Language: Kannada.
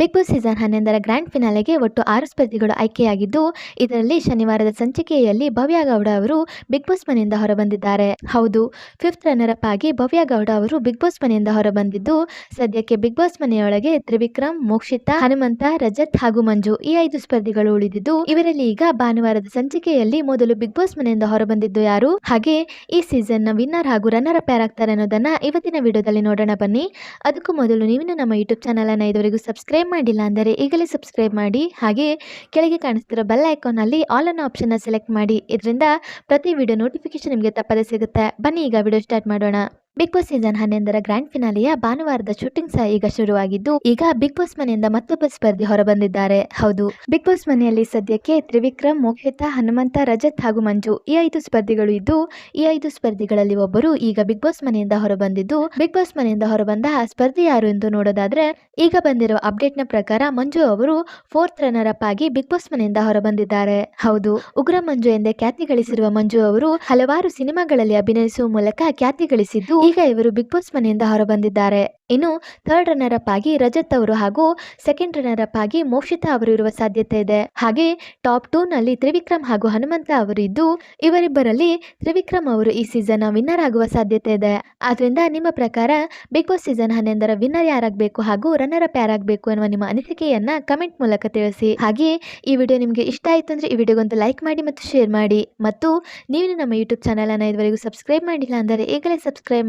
ಬಿಗ್ ಬಾಸ್ ಸೀಸನ್ ಹನ್ನೊಂದರ ಗ್ರ್ಯಾಂಡ್ ಫಿನಾಲೆಗೆ ಒಟ್ಟು ಆರು ಸ್ಪರ್ಧಿಗಳು ಆಯ್ಕೆಯಾಗಿದ್ದು, ಇದರಲ್ಲಿ ಶನಿವಾರದ ಸಂಚಿಕೆಯಲ್ಲಿ ಭವ್ಯ ಗೌಡ ಅವರು ಬಿಗ್ ಬಾಸ್ ಮನೆಯಿಂದ ಹೊರಬಂದಿದ್ದಾರೆ. ಹೌದು, ಫಿಫ್ತ್ ರನ್ನರ್ ಅಪ್ ಆಗಿ ಭವ್ಯ ಗೌಡ ಅವರು ಬಿಗ್ ಬಾಸ್ ಮನೆಯಿಂದ ಹೊರಬಂದಿದ್ದು, ಸದ್ಯಕ್ಕೆ ಬಿಗ್ ಬಾಸ್ ಮನೆಯೊಳಗೆ ತ್ರಿವಿಕ್ರಮ್, ಮೋಕ್ಷಿತಾ, ಹನುಮಂತ, ರಜತ್ ಹಾಗೂ ಮಂಜು ಈ ಐದು ಸ್ಪರ್ಧಿಗಳು ಉಳಿದಿದ್ದು, ಇವರಲ್ಲಿ ಈಗ ಭಾನುವಾರದ ಸಂಚಿಕೆಯಲ್ಲಿ ಮೊದಲು ಬಿಗ್ ಬಾಸ್ ಮನೆಯಿಂದ ಹೊರಬಂದಿದ್ದು ಯಾರು? ಹಾಗೆ ಈ ಸೀಸನ್ನ ವಿನ್ನರ್ ಹಾಗೂ ರನ್ನರ್ ಅಪ್ ಯಾರಾಗ್ತಾರೆ ಅನ್ನೋದನ್ನ ಇವತ್ತಿನ ವಿಡಿಯೋದಲ್ಲಿ ನೋಡೋಣ ಬನ್ನಿ. ಅದಕ್ಕೂ ಮೊದಲು ನೀವಿನ ನಮ್ಮ ಯೂಟ್ಯೂಬ್ ಚಾನಲ್ ಅನ್ನ ಇದುವರೆಗೂ ಸಬ್ಸ್ಕ್ರೈಬ್ ಮಾಡಿಲ್ಲ ಅಂದರೆ ಈಗಲೇ ಸಬ್ಸ್ಕ್ರೈಬ್ ಮಾಡಿ. ಹಾಗೆ ಕೆಳಗೆ ಕಾಣಿಸ್ತಿರೋ ಬೆಲ್ ಐಕಾನಲ್ಲಿ ಆಲ್ ಅನ್ನೋ ಆಪ್ಷನ್ ಸೆಲೆಕ್ಟ್ ಮಾಡಿ. ಇದರಿಂದ ಪ್ರತಿ ವಿಡಿಯೋ ನೋಟಿಫಿಕೇಶನ್ ನಿಮಗೆ ತಪ್ಪದೇ ಸಿಗುತ್ತೆ. ಬನ್ನಿ ಈಗ ವಿಡಿಯೋ ಸ್ಟಾರ್ಟ್ ಮಾಡೋಣ. ಬಿಗ್ ಬಾಸ್ ಸೀಸನ್ ಹನ್ನೊಂದರ ಗ್ರ್ಯಾಂಡ್ ಫಿನಾಲೆಯ ಭಾನುವಾರದ ಶೂಟಿಂಗ್ ಸಹ ಈಗ ಶುರುವಾಗಿದ್ದು, ಈಗ ಬಿಗ್ ಬಾಸ್ ಮನೆಯಿಂದ ಮತ್ತೊಬ್ಬ ಸ್ಪರ್ಧಿ ಹೊರಬಂದಿದ್ದಾರೆ. ಹೌದು ಬಿಗ್ ಬಾಸ್ ಮನೆಯಲ್ಲಿ ಸದ್ಯಕ್ಕೆ ತ್ರಿವಿಕ್ರಮ್, ಮೋಹಿತಾ, ಹನುಮಂತ, ರಜತ್ ಹಾಗೂ ಮಂಜು ಈ ಐದು ಸ್ಪರ್ಧಿಗಳು ಇದ್ದು, ಈ ಐದು ಸ್ಪರ್ಧಿಗಳಲ್ಲಿ ಒಬ್ಬರು ಈಗ ಬಿಗ್ ಬಾಸ್ ಮನೆಯಿಂದ ಹೊರಬಂದಿದ್ದು. ಬಿಗ್ ಬಾಸ್ ಮನೆಯಿಂದ ಹೊರಬಂದ ಆ ಸ್ಪರ್ಧಿ ಯಾರು ಎಂದು ನೋಡೋದಾದ್ರೆ, ಈಗ ಬಂದಿರುವ ಅಪ್ಡೇಟ್ನ ಪ್ರಕಾರ ಮಂಜು ಅವರು ಫೋರ್ತ್ ರನ್ನರ್ ಅಪ್ ಆಗಿ ಬಿಗ್ ಬಾಸ್ ಮನೆಯಿಂದ ಹೊರಬಂದಿದ್ದಾರೆ. ಹೌದು, ಉಗ್ರ ಮಂಜು ಎಂದೇ ಖ್ಯಾತಿ ಗಳಿಸಿರುವ ಮಂಜು ಅವರು ಹಲವಾರು ಸಿನಿಮಾಗಳಲ್ಲಿ ಅಭಿನಯಿಸುವ ಮೂಲಕ ಖ್ಯಾತಿ ಗಳಿಸಿದ್ದು ಈಗ ಇವರು ಬಿಗ್ ಬಾಸ್ ಮನೆಯಿಂದ ಹೊರಬಂದಿದ್ದಾರೆ. ಇನ್ನು ಥರ್ಡ್ ರನ್ನರ್ ಅಪ್ ಆಗಿ ರಜತ್ ಅವರು ಹಾಗೂ ಸೆಕೆಂಡ್ ರನ್ನರ್ ಅಪ್ ಆಗಿ ಮೋಕ್ಷಿತಾ ಅವರು ಇರುವ ಸಾಧ್ಯತೆ ಇದೆ. ಹಾಗೆ ಟಾಪ್ ಟೂ ನಲ್ಲಿ ತ್ರಿವಿಕ್ರಮ್ ಹಾಗೂ ಹನುಮಂತ ಅವರು ಇದ್ದು, ಇವರಿಬ್ಬರಲ್ಲಿ ತ್ರಿವಿಕ್ರಮ್ ಅವರು ಈ ಸೀಸನ್ ವಿನ್ನರ್ ಆಗುವ ಸಾಧ್ಯತೆ ಇದೆ. ಆದ್ರಿಂದ ನಿಮ್ಮ ಪ್ರಕಾರ ಬಿಗ್ ಬಾಸ್ ಸೀಸನ್ ಹನ್ನೊಂದರ ವಿನ್ನರ್ ಯಾರಾಗಬೇಕು ಹಾಗೂ ರನ್ನರ್ ಅಪ್ ಯಾರಾಗಬೇಕು ಎನ್ನುವ ನಿಮ್ಮ ಅನಿಸಿಕೆಯನ್ನ ಕಮೆಂಟ್ ಮೂಲಕ ತಿಳಿಸಿ. ಹಾಗೆ ಈ ವಿಡಿಯೋ ನಿಮಗೆ ಇಷ್ಟ ಆಯಿತು ಅಂದ್ರೆ ಈ ವಿಡಿಯೋಗೊಂದು ಲೈಕ್ ಮಾಡಿ ಮತ್ತು ಶೇರ್ ಮಾಡಿ. ಮತ್ತು ನೀವು ನಮ್ಮ ಯೂಟ್ಯೂಬ್ ಚಾನಲನ್ನು ಇದುವರೆಗೂ ಸಬ್ಸ್ಕ್ರೈಬ್ ಮಾಡಿಲ್ಲ ಅಂದರೆ ಈಗಲೇ ಸಬ್ಸ್ಕ್ರೈಬ್